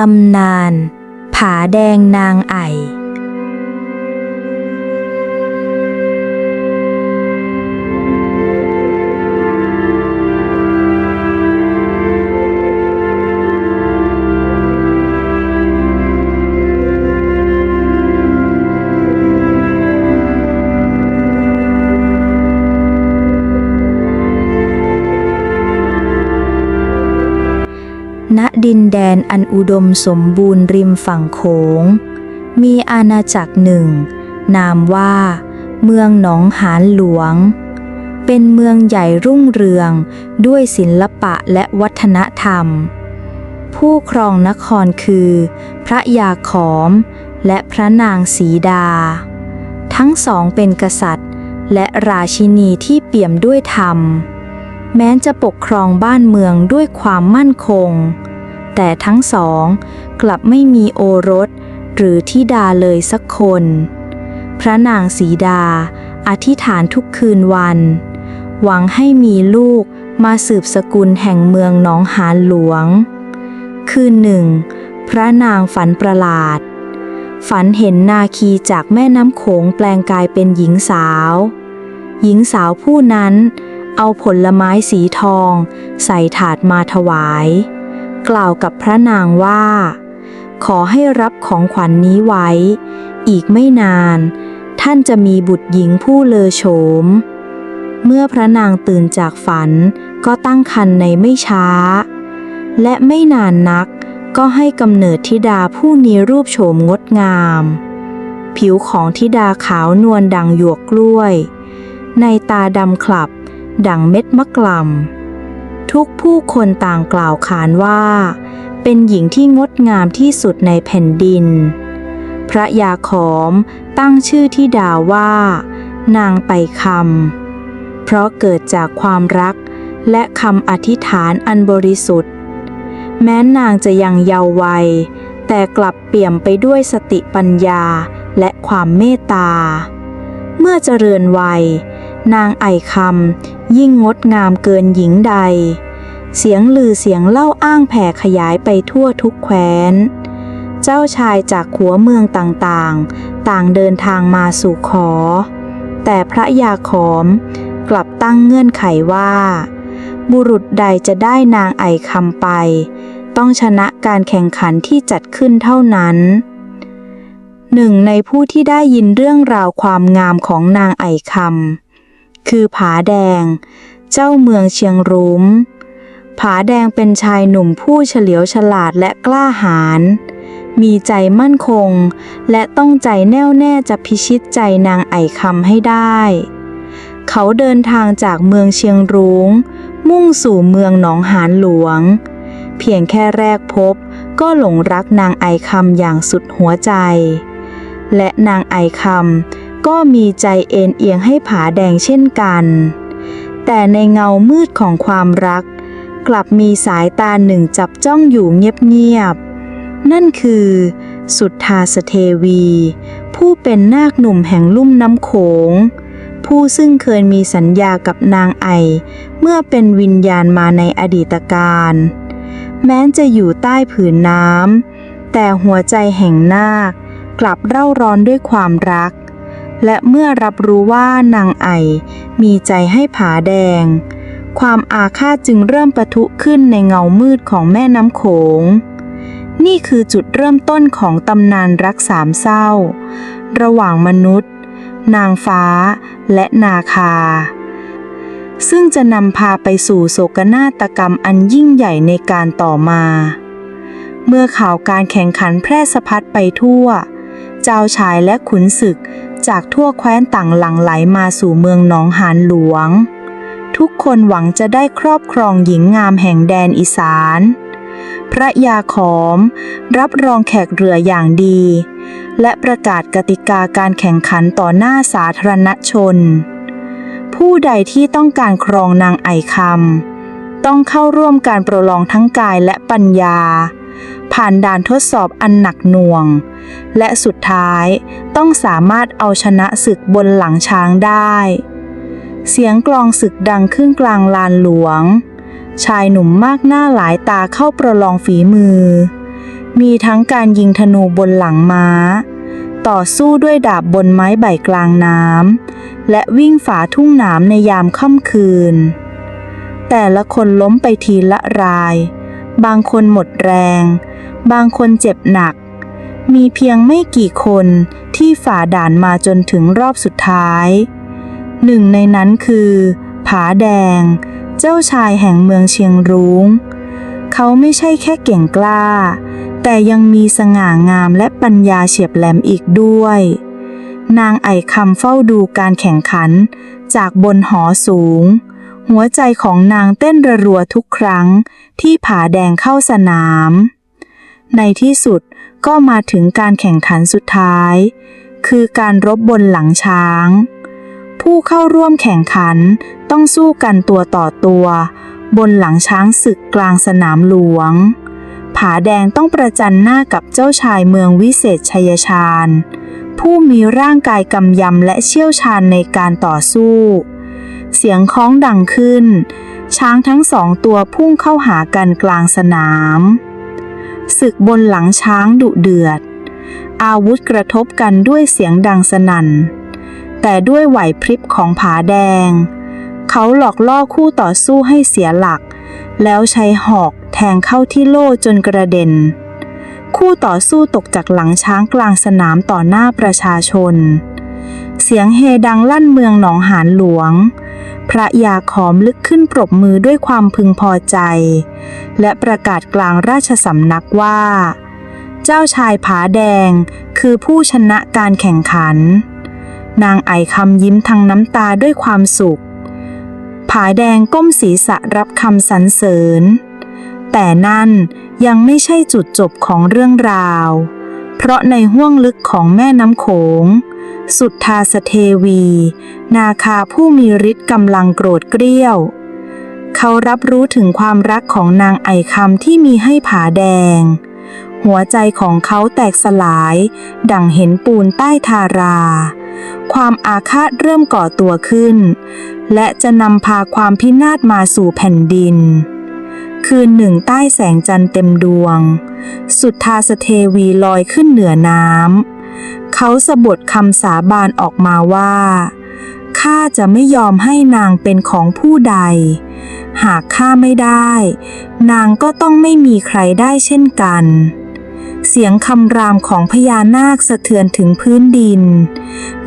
ตำนาน ผาแดงนางไอ นแดนอันอุดมสมบูรณ์ริมฝั่งโขง มีอาณาจักรหนึ่ง นามว่า เมืองหนองหานหลวง เป็นเมืองใหญ่รุ่งเรืองด้วยศิลปะและวัฒนธรรม ผู้ครองนครคือ พระยาขอม และพระนางสีดา ทั้งสองเป็นกษัตริย์ และราชินีที่เปี่ยมด้วยธรรมแม้จะปกครองบ้านเมืองด้วยความมั่นคง แต่ทั้งสองกลับไม่มีโอรส หรือธิดาเลยสักคน พระนางสีดา อธิษฐานทุกคืนวัน หวังให้มีลูกมาสืบสกุลแห่งเมืองหนองหานหลวง คืนหนึ่ง พระนางฝันประหลาด ฝันเห็นนาคีจากแม่น้ำโขงแปลงกายเป็นหญิงสาว หญิงสาวผู้นั้นเอาผลไม้สีทอง ใส่ถาดมาถวาย กล่าวกับพระนางว่า ขอให้รับของขวัญนนี้ไว้ อีกไม่นาน ท่านจะมีบุตรหญิงผู้เลอโฉม เมื่อพระนางตื่นจากฝันก็ตั้งครรภ์ในไม่ช้า และไม่นานนักก็ให้กำเนิดธิดาผู้มีรูปโฉมงดงาม ผิวของธิดาขาวนวลดังหยวกกล้วย ในตาดำคลับ ดังเม็ดมะกล่ำ ทุกผู้คนต่างกล่าวขานว่า เป็นหญิงที่งดงามที่สุดในแผ่นดิน พระยาขอมตั้งชื่อที่ดาว่า นางไปคำเพราะเกิดจากความรักและคำอธิษฐานอันบริสุทธิ์ แม้นางจะยังเยาว์วัย แต่กลับเปี่ยมไปด้วยสติปัญญาและความเมตตา เมื่อเจริญวัย นางไอคำยิ่งงดงามเกินหญิงใด เสียงลือเสียงเล่าอ้างแผ่ขยายไปทั่วทุกแคว้น เจ้าชายจากหัวเมืองต่างๆ ต่างเดินทางมาสู่ขอ แต่พระยาขอมกลับตั้งเงื่อนไขว่า บุรุษใดจะได้นางไอคำไป ต้องชนะการแข่งขันที่จัดขึ้นเท่านั้นหนึ่งในผู้ที่ได้ยินเรื่องราวความงามของนางไอคำคือผาแดง เจ้าเมืองเชียงรุ้ม ผาแดงเป็นชายหนุ่มผู้เฉลียวฉลาดและกล้าหาญ มีใจมั่นคง และต้องใจแน่วแน่จะพิชิตใจนางไอคำให้ได้ เขาเดินทางจากเมืองเชียงรุง้ง มุ่งสู่เมืองหนองหานหลวง เพียงแค่แรกพบก็หลงรักนางไอคำอย่างสุดหัวใจ และนางไอคำก็มีใจเอ็นเอียงให้ผาแดงเช่นกัน แต่ในเงามืดของความรัก กลับมีสายตาหนึ่งจับจ้องอยู่เงียบๆ นั่นคือ สุทธาสเทวี ผู้เป็นนาคหนุ่มแห่งลุ่มน้ำโขง ผู้ซึ่งเคยมีสัญญากับนางไอ เมื่อเป็นวิญญาณมาในอดีตการ แม้จะอยู่ใต้ผืนน้ำ แต่หัวใจแห่งนาคกลับเร่าร้อนด้วยความรัก และเมื่อรับรู้ว่านางไอมีใจให้ผาแดง ความอาฆาตจึงเริ่มประทุขึ้นในเงามืดของแม่น้ำโขง นี่คือจุดเริ่มต้นของตำนานรักสามเศร้า ระหว่างมนุษย์ นางฟ้า และนาคา ซึ่งจะนำพาไปสู่โศกนาฏกรรมอันยิ่งใหญ่ในการต่อมา เมื่อข่าวการแข่งขันแพร่สะพัดไปทั่ว เจ้าชายและขุนศึกจากทั่วแคว้นต่างหลั่งไหลมาสู่เมืองหนองหานหลวง ทุกคนหวังจะได้ครอบครองหญิงงามแห่งแดนอีสาน พระยาขอม รับรองแขกเรืออย่างดี และประกาศกติกาการแข่งขันต่อหน้าสาธารณชน ผู้ใดที่ต้องการครองนางไอคำต้องเข้าร่วมการประลองทั้งกายและปัญญา ผ่านด่านทดสอบอันหนักหน่วง และสุดท้ายต้องสามารถเอาชนะศึกบนหลังช้างได้ เสียงกลองศึกดังขึ้นกลางลานหลวง ชายหนุ่มมากหน้าหลายตาเข้าประลองฝีมือ มีทั้งการยิงธนูบนหลังม้า ต่อสู้ด้วยดาบบนไม้ใบกลางน้ำ และวิ่งฝ่าทุ่งหนามในยามค่ำคืน แต่ละคนล้มไปทีละราย บางคนหมดแรง บางคนเจ็บหนัก มีเพียงไม่กี่คนที่ฝ่าด่านมาจนถึงรอบสุดท้าย หนึ่งในนั้นคือ ผาแดง เจ้าชายแห่งเมืองเชียงรุง้ง เขาไม่ใช่แค่เก่งกล้า แต่ยังมีสง่างามและปัญญาเฉียบแหลมอีกด้วย นางไอคำเฝ้าดูการแข่งขันจากบนหอสูง หัวใจของนางเต้นระรัวทุกครั้งที่ผาแดงเข้าสนาม ในที่สุดก็มาถึงการแข่งขันสุดท้าย คือการรบบนหลังช้าง ผู้เข้าร่วมแข่งขันต้องสู้กันตัวต่อตัว บนหลังช้างศึกกลางสนามหลวง ผาแดงต้องประจันหน้ากับเจ้าชายเมืองวิเศษชัยชาญ ผู้มีร่างกายกำยำและเชี่ยวชาญในการต่อสู้ เสียงคล้องดังขึ้น ช้างทั้งสองตัวพุ่งเข้าหากันกลางสนาม ศึกบนหลังช้างดุเดือด อาวุธกระทบกันด้วยเสียงดังสนั่น แต่ด้วยไหวพริบของผาแดง เขาหลอกล่อคู่ต่อสู้ให้เสียหลัก แล้วใช้หอกแทงเข้าที่โล่จนกระเด็น คู่ต่อสู้ตกจากหลังช้างกลางสนามต่อหน้าประชาชน เสียงเฮดังลั่นเมืองหนองหานหลวง พระยาขอมลึกขึ้นปรบมือด้วยความพึงพอใจ และประกาศกลางราชสำนักว่า เจ้าชายผาแดงคือผู้ชนะการแข่งขัน นางไอคำยิ้มทั้งน้ำตาด้วยความสุข ผาแดงก้มศีรษะรับคำสรรเสริญ แต่นั่นยังไม่ใช่จุดจบของเรื่องราว เพราะในห้วงลึกของแม่น้ำโขง สุทธาสเทวี นาคาผู้มีฤทธิ์กำลังโกรธเกรี้ยว เขารับรู้ถึงความรักของนางไอคำที่มีให้ผาแดงหัวใจของเขาแตกสลาย ดั่งเห็นปูนใต้ทารา ความอาฆาตเริ่มก่อตัวขึ้น และจะนำพาความพินาศมาสู่แผ่นดิน คืนหนึ่งใต้แสงจันทร์เต็มดวง สุทธาสเทวีลอยขึ้นเหนือน้ำเขาสะบดคำสาบานออกมาว่าข้าจะไม่ยอมให้นางเป็นของผู้ใด หากข้าไม่ได้ นางก็ต้องไม่มีใครได้เช่นกัน เสียงคำรามของพญานาคสะเทือนถึงพื้นดิน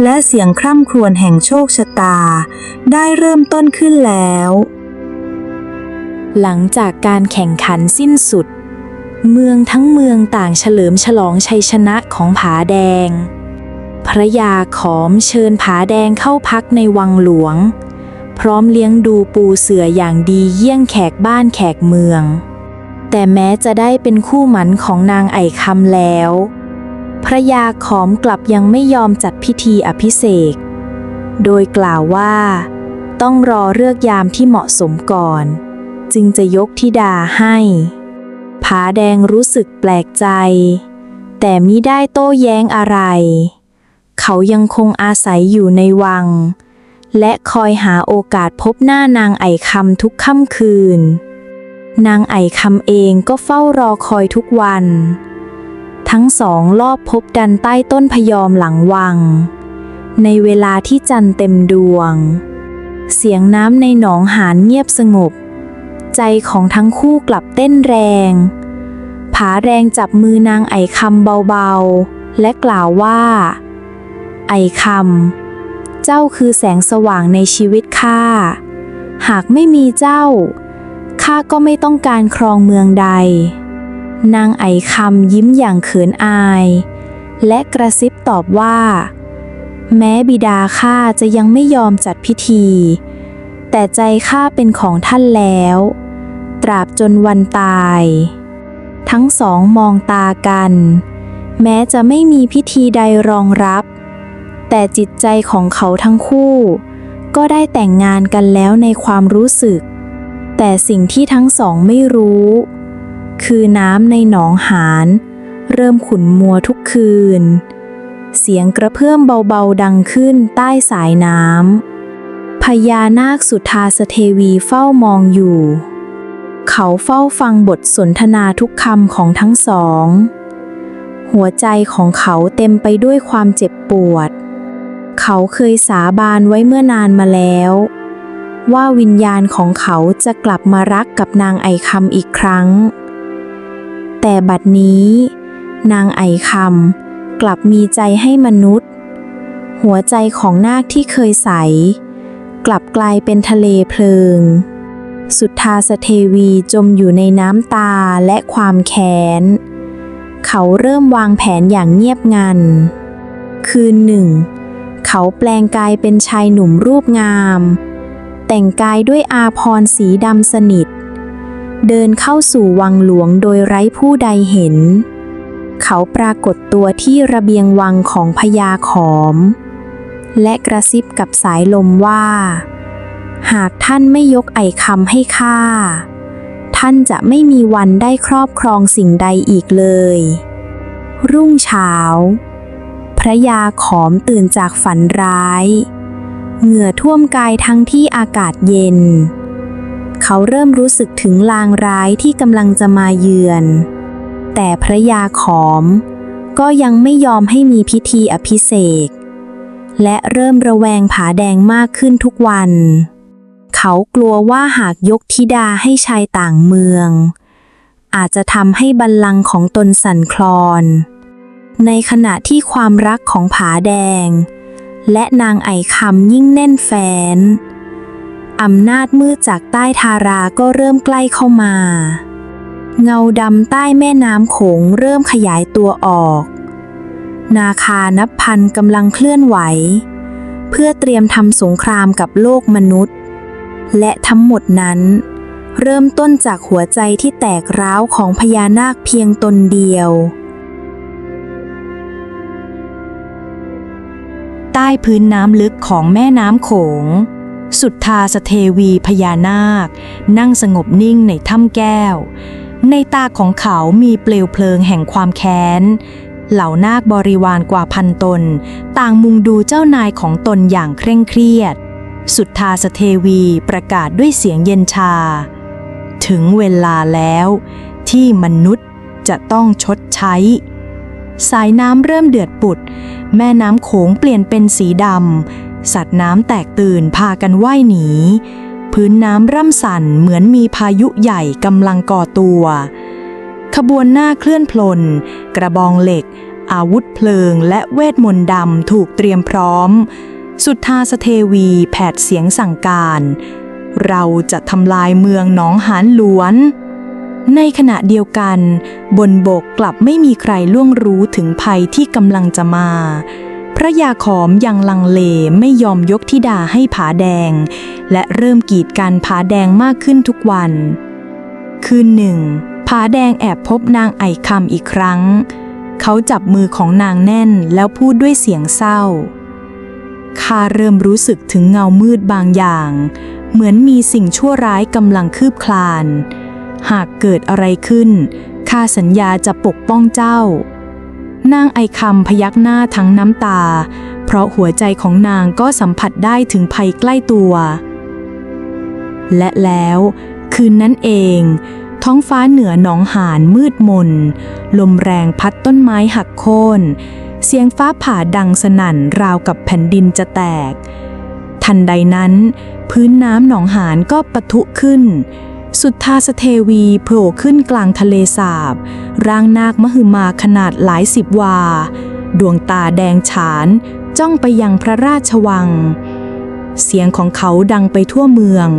และเสียงคร่ำครวญแห่งโชคชะตา ได้เริ่มต้นขึ้นแล้ว หลังจากการแข่งขันสิ้นสุด เมืองทั้งเมืองต่างเฉลิมฉลองชัยชนะของผาแดง พระยาขอมเชิญผาแดงเข้าพักในวังหลวง พร้อมเลี้ยงดูปูเสืออย่างดีเยี่ยงแขกบ้านแขกเมือง แต่แม้จะได้เป็นคู่หมันของนางไอคำแล้ว พระยาขอมกลับยังไม่ยอมจัดพิธีอภิเษก โดยกล่าวว่า ต้องรอเลือกยามที่เหมาะสมก่อน จึงจะยกธิดาให้ผาแดงรู้สึกแปลกใจ แต่มิได้โต้แย้งอะไร เขายังคงอาศัยอยู่ในวัง และคอยหาโอกาสพบหน้านางไอคำทุกค่ำคืน นางไอคำเองก็เฝ้ารอคอยทุกวัน ทั้งสองลอบพบกันใต้ต้นพยอมหลังวัง ในเวลาที่จันเต็มดวง เสียงน้ำในหนองหานเงียบสงบ ใจของทั้งคู่กลับเต้นแรง ผาแรงจับมือนางไอคำเบาๆ และกล่าวว่า ไอคำเจ้าคือแสงสว่างในชีวิตข้าหากไม่มีเจ้า ข้าก็ไม่ต้องการครองเมืองใด นางไอคำยิ้มอย่างเขินอาย และกระซิบตอบว่า แม้บิดาข้าจะยังไม่ยอมจัดพิธี แต่ใจข้าเป็นของท่านแล้ว ตราบจนวันตาย ทั้งสองมองตากัน แม้จะไม่มีพิธีใดรองรับ แต่จิตใจของเขาทั้งคู่ ก็ได้แต่งงานกันแล้วในความรู้สึก แต่สิ่งที่ทั้งสองไม่รู้ คือน้ำในหนองหานเริ่มขุ่นมัวทุกคืน เสียงกระเพื่อมเบาๆดังขึ้นใต้สายน้ำพญานาคสุทธาสเทวีเฝ้ามองอยู่ เขาเฝ้าฟังบทสนทนาทุกคำของทั้งสอง หัวใจของเขาเต็มไปด้วยความเจ็บปวด เขาเคยสาบานไว้เมื่อนานมาแล้ว ว่าวิญญาณของเขาจะกลับมารักกับนางไอคำอีกครั้ง แต่บัดนี้ นางไอคำกลับมีใจให้มนุษย์ หัวใจของนาคที่เคยใส กลับกลายเป็นทะเลเพลิง สุทธาสเทวีจมอยู่ในน้ำตาและความแค้น เขาเริ่มวางแผนอย่างเงียบงัน คืนหนึ่ง เขาแปลงกายเป็นชายหนุ่มรูปงาม แต่งกายด้วยอาพรสีดำสนิท เดินเข้าสู่วังหลวงโดยไร้ผู้ใดเห็น เขาปรากฏตัวที่ระเบียงวังของพญาขอม และกระซิบกับสายลมว่า หากท่านไม่ยกไอคำให้ข้าท่านจะไม่มีวันได้ครอบครองสิ่งใดอีกเลย รุ่งเช้า พระยาขอมตื่นจากฝันร้าย เหงื่อท่วมกายทั้งที่อากาศเย็น เขาเริ่มรู้สึกถึงลางร้ายที่กำลังจะมาเยือน แต่พระยาขอม ก็ยังไม่ยอมให้มีพิธีอภิเษก และเริ่มระแวงผาแดงมากขึ้นทุกวัน เขากลัวว่าหากยกธิดาให้ชายต่างเมือง อาจจะทำให้บัลลังก์ของตนสั่นคลอน ในขณะที่ความรักของผาแดง และนางไอคำยิ่งแน่นแฟนอำนาจมืดจากใต้ทาราก็เริ่มใกล้เข้ามา เงาดำใต้แม่น้ำโขงเริ่มขยายตัวออก นาคานับพันกำลังเคลื่อนไหว เพื่อเตรียมทำสงครามกับโลกมนุษย์ และทั้งหมดนั้น เริ่มต้นจากหัวใจที่แตกร้าวของพญานาคเพียงตนเดียว ต้พื้นน้ำลึกของแม่น้ำโขง สุดทาสเทวีพญานาค นั่งสงบนิ่งในถ้ำแก้ว ในตาของเขามีเปลวเพลิงแห่งความแค้น เหล่านาคบริวารกว่าพันตน ต่างมุงดูเจ้านายของตนอย่างเคร่งเครียด สุดทาสเทวีประกาศด้วยเสียงเย็นชา ถึงเวลาแล้ว ที่มนุษย์จะต้องชดใช้ สายน้ำเริ่มเดือดปุด แม่น้ำโขงเปลี่ยนเป็นสีดำ สัตว์น้ำแตกตื่นพากันว่ายหนี พื้นน้ำร่ำสั่นเหมือนมีพายุใหญ่กำลังก่อตัว ขบวนหน้าเคลื่อนพลนกระบองเหล็ก อาวุธเพลิงและเวทมนต์ดำถูกเตรียมพร้อม สุทธาสเทวีแผดเสียงสั่งการ เราจะทำลายเมืองหนองหานหลวน ในขณะเดียวกัน บนบกกลับไม่มีใครล่วงรู้ถึงภัยที่กำลังจะมา พระยาขอมยังลังเลไม่ยอมยกธิดาให้ผาแดง และเริ่มกีดกันผาแดงมากขึ้นทุกวัน คืนหนึ่งผาแดงแอบพบนางไอคำอีกครั้ง เขาจับมือของนางแน่นแล้วพูดด้วยเสียงเศร้าข้าเริ่มรู้สึกถึงเงามืดบางอย่าง เหมือนมีสิ่งชั่วร้ายกำลังคืบคลาน หากเกิดอะไรขึ้น ข้าสัญญาจะปกป้องเจ้า นางไอคำพยักหน้าทั้งน้ำตา เพราะหัวใจของนางก็สัมผัสได้ถึงภัยใกล้ตัว และแล้วคืนนั้นเอง ท้องฟ้าเหนือหนองหานมืดมน ลมแรงพัดต้นไม้หักโค่น เสียงฟ้าผ่าดังสนั่นราวกับแผ่นดินจะแตก ทันใดนั้น พื้นน้ำหนองหานก็ปะทุขึ้น สุทธาสเทวีโผล่ขึ้นกลางทะเลสาบ ร่างนาคมหึมาขนาดหลายสิบวา ดวงตาแดงฉาน จ้องไปยังพระราชวัง เสียงของเขาดังไปทั่วเมือง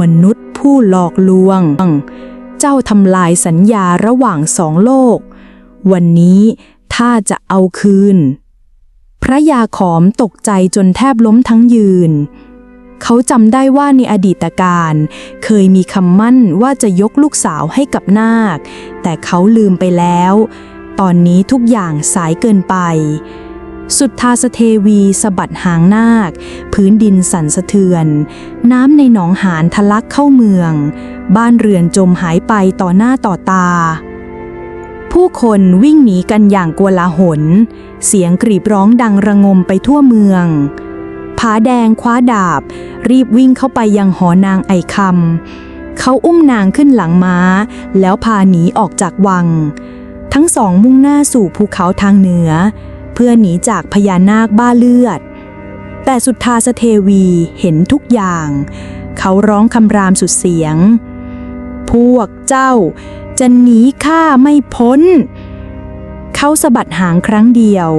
มนุษย์ผู้หลอกลวง เจ้าทำลายสัญญาระหว่างสองโลก วันนี้ถ้าจะเอาคืน พระยาขอมตกใจจนแทบล้มทั้งยืน เขาจำได้ว่าในอดีตการ เคยมีคำมั่นว่าจะยกลูกสาวให้กับนาค แต่เขาลืมไปแล้ว ตอนนี้ทุกอย่างสายเกินไป สุดทาสเทวีสะบัดหางนาค พื้นดินสั่นสะเทือน น้ำในหนองหานทะลักเข้าเมือง บ้านเรือนจมหายไปต่อหน้าต่อตาผู้คนวิ่งหนีกันอย่างกลาหล เสียงกรีบร้องดังระงมไปทั่วเมืองาแดงคว้าดาบ รีบวิ่งเข้าไปยังหอนางไอคำเขาอุ้มนางขึ้นหลังม้า แล้วพาหนีออกจากวัง ทั้งสองมุ่งหน้าสู่ภูเขาทางเหนือ เพื่อหนีจากพญานาคบ้าเลือด แต่สุดทาสเทวีเห็นทุกอย่าง เขาร้องคำรามสุดเสียง พวกเจ้าจะหนีข้าไม่พ้น เขาสะบัดหางครั้งเดียว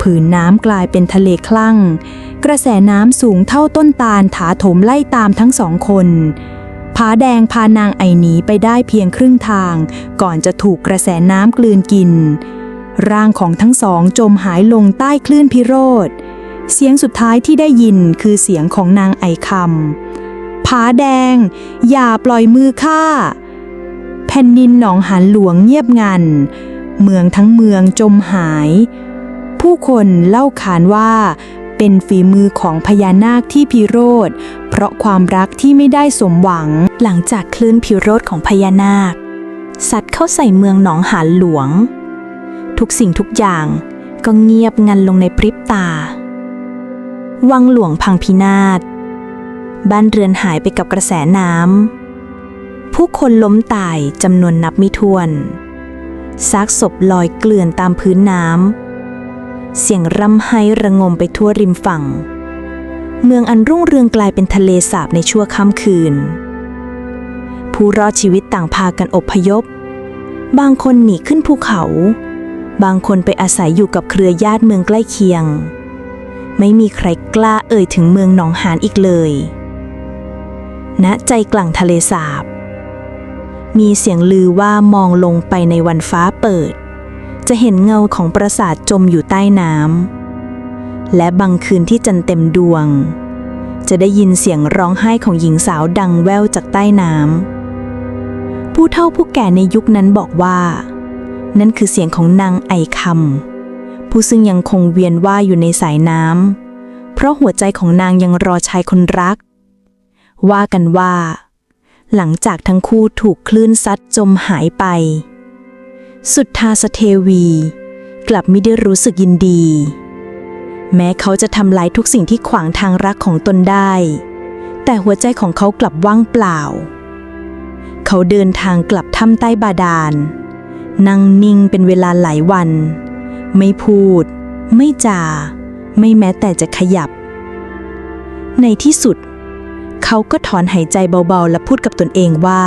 ผืนน้ำกลายเป็นทะเลคลั่ง กระแสน้ำสูงเท่าต้นตาลถาโถมไล่ตามทั้งสองคนผาแดงพานางไอหนีไปได้เพียงครึ่งทาง ก่อนจะถูกกระแสน้ำกลืนกิน ร่างของทั้งสองจมหายลงใต้คลื่นพิโรธ เสียงสุดท้ายที่ได้ยินคือเสียงของนางไอคำผาแดง อย่าปล่อยมือข้าแผ่นดินหนองหันหลวงเงียบงัน เมืองทั้งเมืองจมหาย ผู้คนเล่าขานว่า เป็นฝีมือของพญานาคที่พิโรธ เพราะความรักที่ไม่ได้สมหวัง หลังจากคลื่นพิโรธของพญานาค สัตว์เข้าใส่เมืองหนองหานหลวง ทุกสิ่งทุกอย่างก็เงียบงันลงในพริบตา วังหลวงพังพินาศ บ้านเรือนหายไปกับกระแสน้ำ ผู้คนล้มตายจำนวนนับไม่ถ้วน ซากศพลอยเกลื่อนตามพื้นน้ำ เสียงร่ำไห้ระงมไปทั่วริมฝั่ง เมืองอันรุ่งเรืองกลายเป็นทะเลสาบในชั่วค่ำคืน ผู้รอดชีวิตต่างพากันอบพยพ บางคนหนีขึ้นภูเขา บางคนไปอาศัยอยู่กับเครือญาติเมืองใกล้เคียง ไม่มีใครกล้าเอ่ยถึงเมืองหนองหานอีกเลยณใจกลางทะเลสาบ มีเสียงลือว่ามองลงไปในวันฟ้าเปิด จะเห็นเงาของปราสาทจมอยู่ใต้น้ำและบางคืนที่จันทร์เต็มดวง จะได้ยินเสียงร้องไห้ของหญิงสาวดังแว่วจากใต้น้ำผู้เฒ่าผู้แก่ในยุคนั้นบอกว่า นั่นคือเสียงของนางไอคำผู้ซึ่งยังคงเวียนว่ายอยู่ในสายน้ำเพราะหัวใจของนางยังรอชายคนรัก ว่ากันว่า หลังจากทั้งคู่ถูกคลื่นซัดจมหายไป สุดทาสเทวี กลับไม่ได้รู้สึกยินดี แม้เขาจะทำลายทุกสิ่งที่ขวางทางรักของตนได้ แต่หัวใจของเขากลับว่างเปล่า เขาเดินทางกลับถ้ำใต้บาดาล นั่งนิ่งเป็นเวลาหลายวัน ไม่พูด ไม่จา ไม่แม้แต่จะขยับ ในที่สุด เขาก็ถอนหายใจเบาๆ และพูดกับตนเองว่า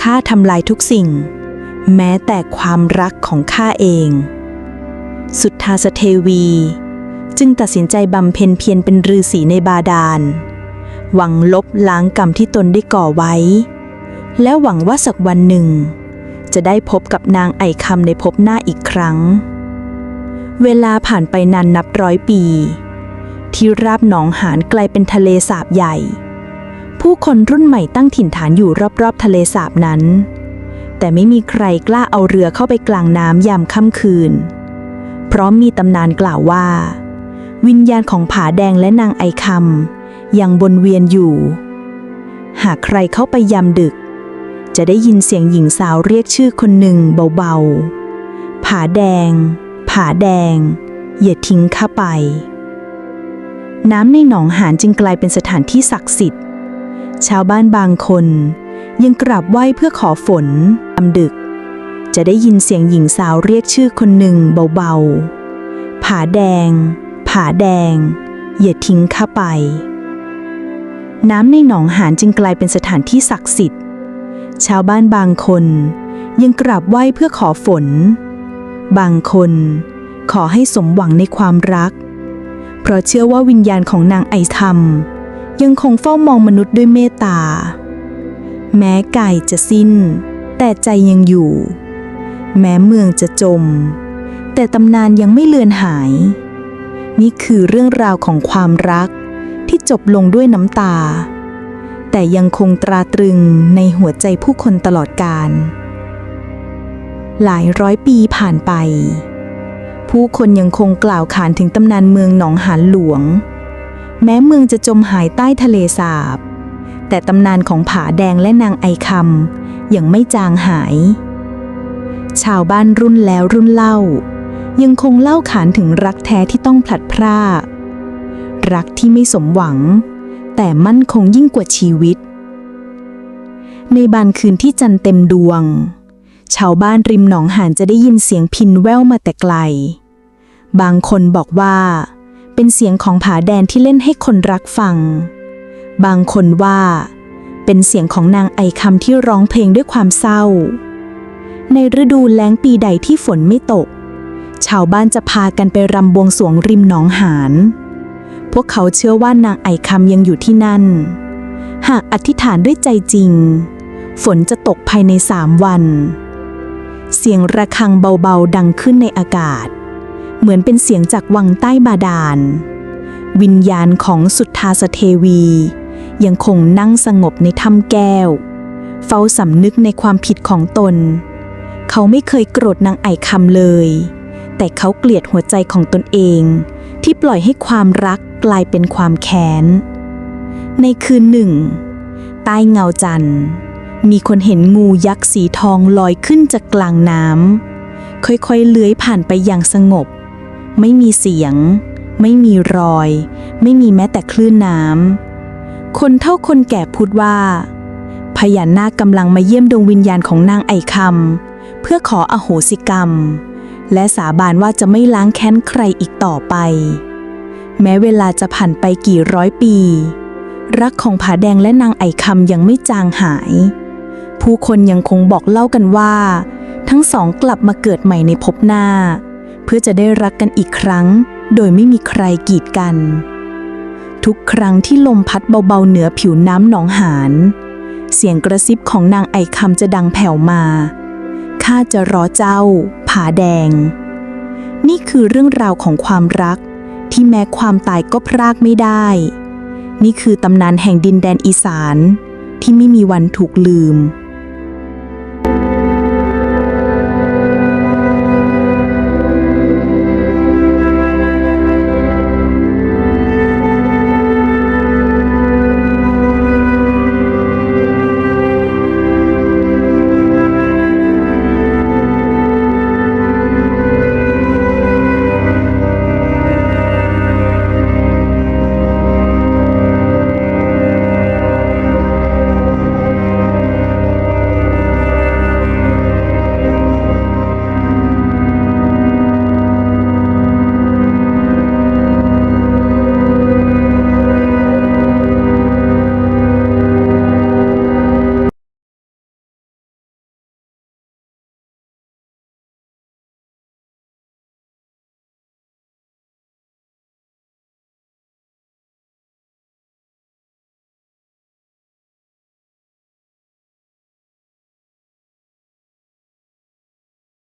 ข้าทำลายทุกสิ่ง แม้แต่ความรักของข้าเอง สุทธาสเทวี จึงตัดสินใจบำเพ็ญเพียรเป็นฤาษีในบาดาล หวังลบล้างกรรมที่ตนได้ก่อไว้ และหวังว่าสักวันหนึ่ง จะได้พบกับนางไอคำในภพหน้าอีกครั้ง เวลาผ่านไปนานนับร้อยปี ที่ราบหนองหานกลายเป็นทะเลสาบใหญ่ ผู้คนรุ่นใหม่ตั้งถิ่นฐานอยู่รอบๆทะเลสาบนั้น แต่ไม่มีใครกล้าเอาเรือเข้าไปกลางน้ำยามค่ำคืน เพราะมีตำนานกล่าวว่า วิญญาณของผาแดงและนางไอคำยังวนเวียนอยู่ หากใครเข้าไปยามดึก จะได้ยินเสียงหญิงสาวเรียกชื่อคนหนึ่งเบาๆ ผาแดง ผาแดง อย่าทิ้งข้าไป น้ำในหนองหานจึงกลายเป็นสถานที่ศักดิ์สิทธิ์ ชาวบ้านบางคน ยังกราบไหว้เพื่อขอฝนยามดึก จะได้ยินเสียงหญิงสาวเรียกชื่อคนหนึ่งเบาๆ ผาแดง ผาแดง อย่าทิ้งข้าไป น้ำในหนองหานจึงกลายเป็นสถานที่ศักดิ์สิทธิ์ ชาวบ้านบางคน ยังกราบไหว้เพื่อขอฝน บางคนขอให้สมหวังในความรัก เพราะเชื่อว่าวิญญาณของนางไอธรรม ยังคงเฝ้ามองมนุษย์ด้วยเมตตา แม้กายจะสิ้น แต่ใจยังอยู่ แม้เมืองจะจม แต่ตำนานยังไม่เลือนหาย นี่คือเรื่องราวของความรักที่จบลงด้วยน้ำตา แต่ยังคงตราตรึงในหัวใจผู้คนตลอดกาลหลายร้อยปีผ่านไป ผู้คนยังคงกล่าวขานถึงตำนานเมืองหนองหานหลวง แม้เมืองจะจมหายใต้ทะเลสาบ แต่ตำนานของผาแดงและนางไอคำยังไม่จางหาย ชาวบ้านรุ่นแล้วรุ่นเล่า ยังคงเล่าขานถึงรักแท้ที่ต้องผลัดพรากรักที่ไม่สมหวัง แต่มั่นคงยิ่งกว่าชีวิต ในบานคืนที่จันเต็มดวง ชาวบ้านริมหนองหานจะได้ยินเสียงพินแว่วมาแต่ไกล บางคนบอกว่า เป็นเสียงของผาแดนที่เล่นให้คนรักฟัง บางคนว่า เป็นเสียงของนางไอคำที่ร้องเพลงด้วยความเศร้า ในฤดูแล้งปีใดที่ฝนไม่ตก ชาวบ้านจะพากันไปรำบวงสวงริมหนองหานพวกเขาเชื่อว่านางไอคำยังอยู่ที่นั่น หากอธิษฐานด้วยใจจริง ฝนจะตกภายในสามวัน เสียงระฆังเบาๆดังขึ้นในอากาศ เหมือนเป็นเสียงจากวังใต้บาดาลวิญญาณของสุทธาสเทวี ยังคงนั่งสงบในถ้ำแก้ว เฝ้าสำนึกในความผิดของตน เขาไม่เคยโกรธนางไอคำเลย แต่เขาเกลียดหัวใจของตนเอง ที่ปล่อยให้ความรักกลายเป็นความแค้น ในคืนหนึ่ง ใต้เงาจันทร์ มีคนเห็นงูยักษ์สีทองลอยขึ้นจากกลางน้ำค่อยๆเลื้อยผ่านไปอย่างสงบ ไม่มีเสียง ไม่มีรอย ไม่มีแม้แต่คลื่นน้ำ คนเท่าคนแก่พูดว่า พญานาคกำลังมาเยี่ยมดวงวิญญาณของนางไอคำเพื่อขออโหสิกรรม และสาบานว่าจะไม่ล้างแค้นใครอีกต่อไป แม้เวลาจะผ่านไปกี่ร้อยปี รักของผาแดงและนางไอคำยังไม่จางหาย ผู้คนยังคงบอกเล่ากันว่า ทั้งสองกลับมาเกิดใหม่ในภพหน้า เพื่อจะได้รักกันอีกครั้ง โดยไม่มีใครกีดกัน ทุกครั้งที่ลมพัดเบาๆเหนือผิวน้ำหนองหานเสียงกระซิบของนางไอคำจะดังแผ่วมา ข้าจะรอเจ้า ผาแดง นี่คือเรื่องราวของความรัก ที่แม้ความตายก็พรากไม่ได้ นี่คือตำนานแห่งดินแดนอีสาน ที่ไม่มีวันถูกลืม